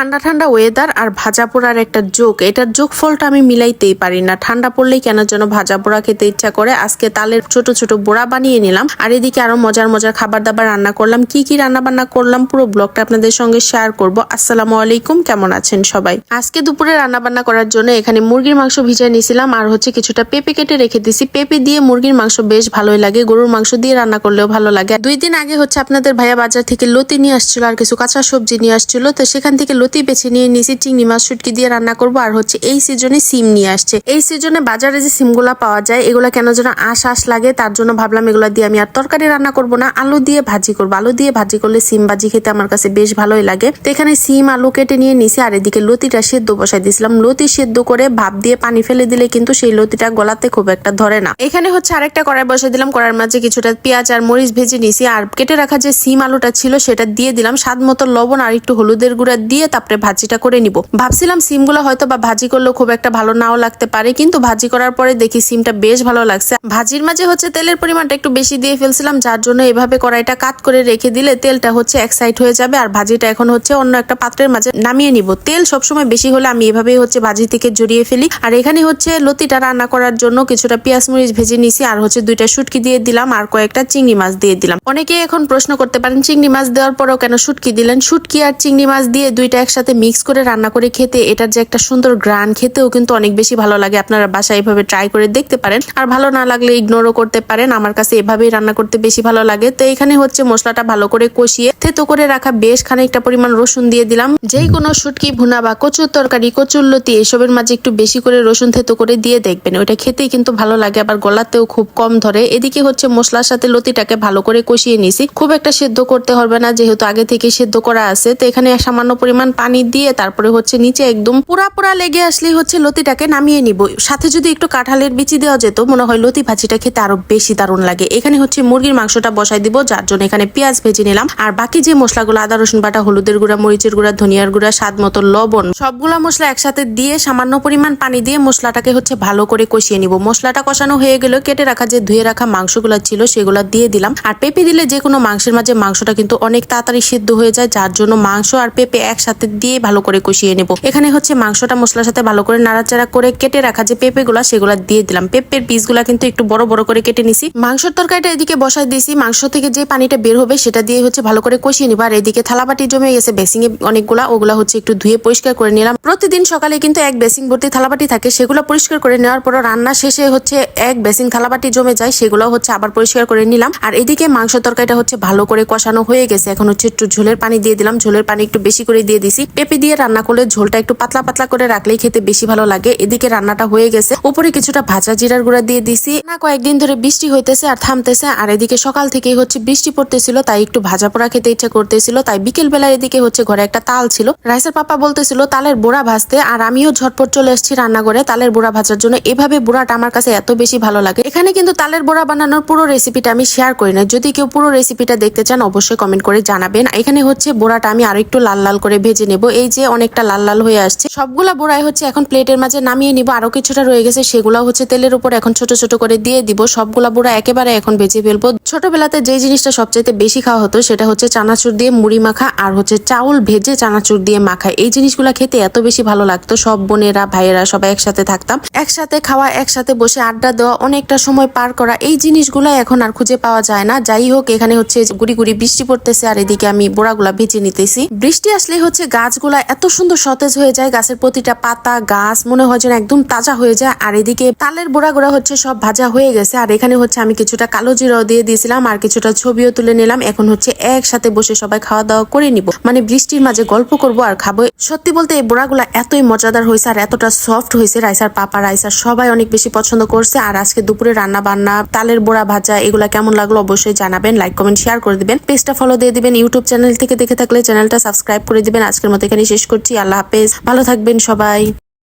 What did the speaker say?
ঠান্ডা ঠান্ডা ওয়েদার আর ভাজা পোড়ার একটা যোগ এটার যোগ ফলটা আমি মিলাইতেই পারি না। ঠান্ডা পড়লেই কেন যেন ভাজা পোড়া খেতে ইচ্ছা করে? আজকে তালের ছোট ছোট বোড়া বানিয়ে নিলাম। আর এদিকে আরও মজার মজার খাবার দাবার রান্না করলাম। কি কি রান্না বান্না করলাম পুরো ব্লগটা আপনাদের সঙ্গে শেয়ার করব। আসসালামু আলাইকুম, কেমন আছেন সবাই? আজকে দুপুরে রান্না বান্না করার জন্য এখানে মুরগির মাংস ভিজিয়ে নিয়েছিলাম। আর হচ্ছে কিছুটা পেঁপে কেটে রেখে দিছি পেঁপে দিয়ে মুরগির মাংস বেশ ভালোই লাগে। গরুর মাংস দিয়ে রান্না করলেও ভালো লাগে। দুই দিন আগে হচ্ছে আপনাদের ভাইয়া বাজার থেকে লতি নিয়ে আসছিল আর কিছু কাঁচা সবজি নিয়ে আসছিল। তো সেখান থেকে বেছে নিয়ে নিয়েছি, চিংড়ি মাছ, শুটকি দিয়ে রান্না করব। আর হচ্ছে এই সিজনে সিম নিয়ে আসছে। এই সিজনে বাজারে যে সিমগুলা পাওয়া যায়, এগুলা কেন যেন আশ আশ লাগে, তার জন্য ভাবলাম এগুলো দিয়ে আমি আর তরকারি রান্না করব না, আলু দিয়ে ভাজি করব। আলু দিয়ে ভাজি করলে সিম ভাজি খেতে আমার কাছে বেশ ভালোই লাগে। তো এখানে সিম, আলু কেটে নিয়ে নিছি, আর এদিকে লতিটা সেদ্ধ বসাই দিয়েছিলাম। লতি সেদ্ধ করে ভাপ দিয়ে পানি ফেলে দিলে কিন্তু সেই লতিটা গলাতে খুব একটা ধরে না। এখানে হচ্ছে আরেকটা কড়াই বসাই দিলাম। কড়াইয়ের মাঝে কিছুটা পেঁয়াজ আর মরিচ ভেজে নিছি। আর কেটে রাখা যে সিম আলুটা ছিল, সেটা দিয়ে দিলাম। স্বাদ মতো লবণ আর একটু হলুদের গুঁড়া দিয়ে তারপরে ভাজিটা করে নিব। ভাবছিলাম সিমগুলো হয়তো বা ভাজি করলেও খুব একটা ভালো নাও লাগতে পারে, কিন্তু ভাজি করার পরে দেখি সিমটা বেশ ভালো লাগছে। ভাজির মাঝে হচ্ছে তেলের পরিমাণটা একটু বেশি দিয়ে ফেলছিলাম, যার জন্য এভাবে কড়াইটা কাত করে রেখে দিলে তেলটা হচ্ছে এক সাইড হয়ে যাবে আর ভাজিটা এখন হচ্ছে অন্য একটা পাত্রের মাঝে নামিয়ে নিব। তেল সবসময় বেশি হলে আমি এভাবেই হচ্ছে ভাজি থেকে জড়িয়ে ফেলি। আর এখানে হচ্ছে লতিটা রান্না করার জন্য কিছুটা পেঁয়াজ মরিচ ভেজে নিছি আর হচ্ছে দুইটা শুটকি দিয়ে দিলাম আর কয়েকটা চিংড়ি মাছ দিয়ে দিলাম। অনেকে এখন প্রশ্ন করতে পারেন, চিংড়ি মাছ দেওয়ার পরেও কেন শুটকি দিলেন? শুটকি আর চিংড়ি মাছ দিয়ে দুইটা একসাথে মিক্স করে রান্না করে খেতে এটার যে একটা সুন্দর গ্রান খেতেও কিন্তু অনেক বেশি ভালো লাগে। আপনারা বাসায় এভাবে ট্রাই করে দেখতে পারেন। আর ভালো না লাগলে ইগনোরও করতে পারেন। আমার কাছে এভাবেই রান্না করতে বেশি ভালো লাগে। তো এখানে হচ্ছে মশলাটা ভালো করে কষিয়ে থেতো করে রাখা বেশ খানিকটা পরিমাণ রসুন দিয়ে দিলাম। যেই কোনো শুটকি, ভুনা বা কচুর তরকারি, কচুর লতি এসবের মাঝে একটু বেশি করে রসুন থেতো করে দিয়ে দেখবেন। ওইটা খেতেই কিন্তু ভালো লাগে, আবার গলাতেও খুব কম ধরে। এদিকে হচ্ছে মশলার সাথে লতিটাকে ভালো করে কষিয়ে নিছি। খুব একটা সেদ্ধ করতে হবে না, যেহেতু আগে থেকে সেদ্ধ করা আছে। তো এখানে সামান্য পরিমাণ পানি দিয়ে তারপরে হচ্ছে নিচে একদম পুরা পুরা লেগে আসলেই হচ্ছে লতিটাকে নামিয়ে নিব। সাথে যদি একটু কাঁঠালের বিচি দেওয়া যেত, মনে হয় লতি ভাজিটা খেতে আরও বেশি দারুণ লাগে। এখানে হচ্ছে মুরগির মাংসটা বসাই দিব, যার জন্য এখানে পেঁয়াজ ভেজে নিলাম। আর বাকি যে মশলাগুলো আদা, রসুন বাটা, হলুদের গুঁড়া, মরিচের গুঁড়া, ধনিয়ার গুঁড়া, স্বাদ মতো লবণ, সবগুলা মশলা একসাথে দিয়ে সামান্য পরিমাণ পানি দিয়ে মশলাটাকে হচ্ছে ভালো করে কষিয়ে নিব। মশলাটা কষানো হয়ে গেল কেটে রাখা যে ধুয়ে রাখা মাংসগুলো ছিল, সেগুলো দিয়ে দিলাম। আর পেঁপে দিলে যে কোনো মাংসের মাঝে মাংসটা কিন্তু অনেক তাড়াতাড়ি সিদ্ধ হয়ে যায়, যার জন্য মাংস আর পেঁপে একসাথে দিয়ে ভালো করে কষিয়ে নেব। এখানে হচ্ছে মাংসটা মশলার সাথে ভালো করে নাড়াচাড়া করে কেটে রাখা যে পেঁপে গুলা সেগুলো দিয়ে দিলাম। পেঁপের পিসগুলা কিন্তু একটু বড় বড় করে কেটে নিছি। মাংসের তরকারিটা এদিকে বসাই দিয়েছি। মাংস থেকে যে পানিটা বের হবে, সেটা দিয়ে হচ্ছে ভালো করে কষিয়ে নিব। আর এদিকে থালাবাটি জমে গেছে বেসিং এ অনেকগুলা, ওগুলা হচ্ছে একটু ধুয়ে পরিষ্কার করে নিলাম। প্রতিদিন সকালে কিন্তু এক বেসিং ভর্তি থালাবাটি থাকে, সেগুলো পরিষ্কার করে নেওয়ার পর রান্না শেষে হচ্ছে এক বেসিং থালাবাটি জমে যায়, সেগুলো হচ্ছে আবার পরিষ্কার করে নিলাম। আর এদিকে মাংস তরকারিটা হচ্ছে ভালো করে কষানো হয়ে গেছে। এখন হচ্ছে একটু ঝোলের পানি দিয়ে দিলাম। ঝোলের পানি একটু বেশি করে দিয়ে দিছি পেঁপে দিয়ে রান্না করলে ঝোলটা একটু পাতলা পাতলা করে রাখলেই খেতে বেশি ভালো লাগে। এদিকে রান্নাটা হয়ে গেছে। উপরে কিছুটা ভাজা জিরার গুঁড়া দিয়ে দিছি। না, কয়েকদিন ধরে বৃষ্টি হইতেছে আর থামতেছে। আর এদিকে সকাল থেকেই হচ্ছে বৃষ্টি পড়তেছিল, তাই একটু ভাজা পোড়া খেতে ইচ্ছা করতেছিল। তাই বিকেল বেলা এদিকে হচ্ছে ঘরে একটা তাল ছিল। রাইসের পাপা বলতেছিল, তালের বোড়া ভাজতে। আর আমিও ঝটপট চলে এসেছি রান্নাঘরে তালের বোড়া ভাজার জন্য। এভাবে বোড়াটা আমার কাছে এত বেশি ভালো লাগে। এখানে কিন্তু তালের বোড়া বানানোর পুরো রেসিপিটা আমি শেয়ার করি না। যদি কেউ পুরো রেসিপিটা দেখতে চান, অবশ্যই কমেন্ট করে জানাবেন। এখানে হচ্ছে বোড়াটা আমি আরও একটু লাল লাল করে ভেজে নেব, এই যে অনেকটা লাল লাল হয়ে আসছে। সবগুলা বোড়াই হচ্ছে এখন প্লেটের মাঝে নামিয়ে নিব। আরও কিছুটা রয়ে গেছে সেগুলো হচ্ছে তেলের উপর এখন ছোট ছোট করে দিয়ে দিব। সবগুলা বোড়া একেবারে এখন ভেজে ফেলব। ছোটবেলাতে যে জিনিসটা সবচাইতে বেশি খাওয়া হতো, সেটা হচ্ছে চানাচুর দিয়ে মুড়ি মাখা আর হচ্ছে চাউল ভেজে চানাচুর দিয়ে মাখা। এই জিনিসগুলা খেতে এত বেশি ভালো লাগতো। সব বোনেরা, ভাইয়েরা সবাই একসাথে থাকতাম। একসাথে খাওয়া, একসাথে বসে আড্ডা দেওয়া, অনেকটা সময় পার করা, এই জিনিসগুলা এখন আর খুঁজে পাওয়া যায় না। যাই হোক, এখানে হচ্ছে গুড়ি গুড়ি বৃষ্টি পড়তেছে আর এদিকে আমি বোড়াগুলা ভেজে নিতেছি। বৃষ্টি আসলে হচ্ছে গাছগুলা এত সুন্দর সতেজ হয়ে যায়, গাছের প্রতিটা পাতা, গাছ মনে হয় যেন একদম তাজা হয়ে যায়। আর এদিকে তালের বোড়াগুলা হচ্ছে সব ভাজা হয়ে গেছে। আর এখানে হচ্ছে আমি কিছুটা কালো জিরাও দিয়ে দিয়েছিলাম আর কিছুটা ছবিও তুলে নিলাম। এখন হচ্ছে একসাথে বসে সবাই খাওয়া দাওয়া করে নিব। মানে বৃষ্টির মাঝে গল্প করব আর খাব। সত্যি বলতে এই বোড়াগুলা এতই মজাদার হয়েছে আর এতটা সফট হয়েছে। রাইসার পাপা, রাইসার সবাই অনেক বেশি পছন্দ করছে। আর আজকে দুপুরে রান্না বান্না তালের বোড়া ভাজা, এগুলা কেমন লাগল অবশ্যই জানাবেন। লাইক কমেন্ট শেয়ার করে দিবেন। পেজটা ফলো দিয়ে দিবেন। ইউটিউব চ্যানেল থেকে দেখে থাকলে চ্যানেলটা সাবস্ক্রাইব করে দিবেন। আজকের মতো এখানে শেষ করছি। আল্লাহ হাফেজ। ভালো থাকবেন সবাই।